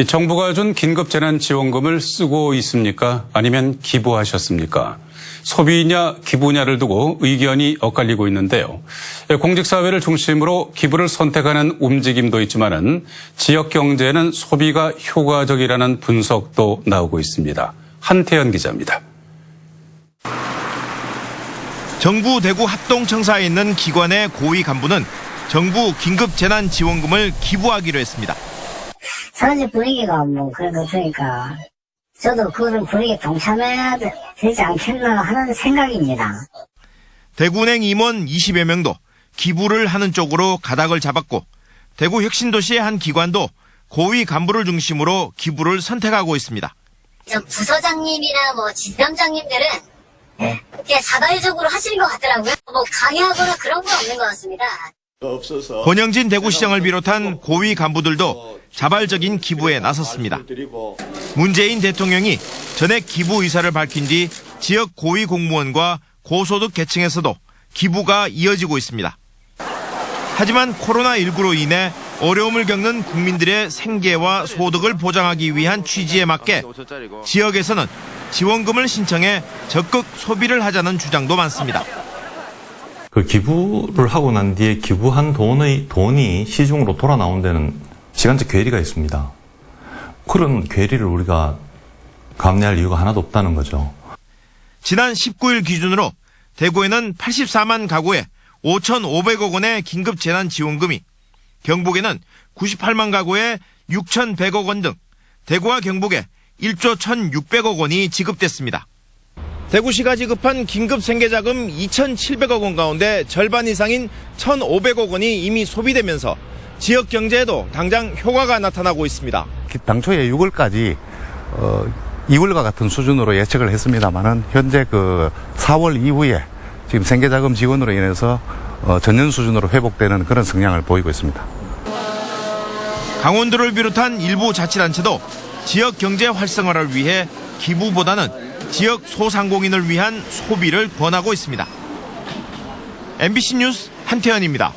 이 정부가 준 긴급재난지원금을 쓰고 있습니까? 아니면 기부하셨습니까? 소비냐 기부냐를 두고 의견이 엇갈리고 있는데요. 예, 공직사회를 중심으로 기부를 선택하는 움직임도 있지만은 지역 경제는 소비가 효과적이라는 분석도 나오고 있습니다. 한태현 기자입니다. 정부 대구 합동청사에 있는 기관의 고위 간부는 정부 긴급 재난 지원금을 기부하기로 했습니다. 사회적 분위기가 뭐 그래도 그러니까 저도 그런 분위기에 동참해야 되- 되지 않겠나 하는 생각입니다. 대구은행 임원 20여 명도 기부를 하는 쪽으로 가닥을 잡았고 대구 혁신도시의 한 기관도 고위 간부를 중심으로 기부를 선택하고 있습니다. 저 부서장님이나 뭐 지점장님들은 그냥 자발적으로 하시는 것 같더라고요. 뭐 강요하거나 그런 건 없는 것 같습니다. 권영진 대구시장을 비롯한 고위 간부들도 자발적인 기부에 나섰습니다. 문재인 대통령이 전액 기부 의사를 밝힌 뒤 지역 고위 공무원과 고소득 계층에서도 기부가 이어지고 있습니다. 하지만 코로나19로 인해 어려움을 겪는 국민들의 생계와 소득을 보장하기 위한 취지에 맞게 지역에서는 지원금을 신청해 적극 소비를 하자는 주장도 많습니다. 그 기부를 하고 난 뒤에 기부한 돈의 돈이 시중으로 돌아 나온 데는 시간적 괴리가 있습니다. 그런 괴리를 우리가 감내할 이유가 하나도 없다는 거죠. 지난 19일 기준으로 대구에는 84만 가구에 5,500억 원의 긴급 재난 지원금이, 경북에는 98만 가구에 6,100억 원 등 대구와 경북에 1조 1,600억 원이 지급됐습니다. 대구시가 지급한 긴급 생계자금 2,700억 원 가운데 절반 이상인 1,500억 원이 이미 소비되면서 지역 경제에도 당장 효과가 나타나고 있습니다. 당초에 6월까지 어, 2월과 같은 수준으로 예측을 했습니다만은 현재 그 4월 이후에 지금 생계자금 지원으로 인해서 어, 전년 수준으로 회복되는 그런 성향을 보이고 있습니다. 강원도를 비롯한 일부 자치단체도 지역 경제 활성화를 위해 기부보다는 지역 소상공인을 위한 소비를 권하고 있습니다. MBC 뉴스 한태현입니다.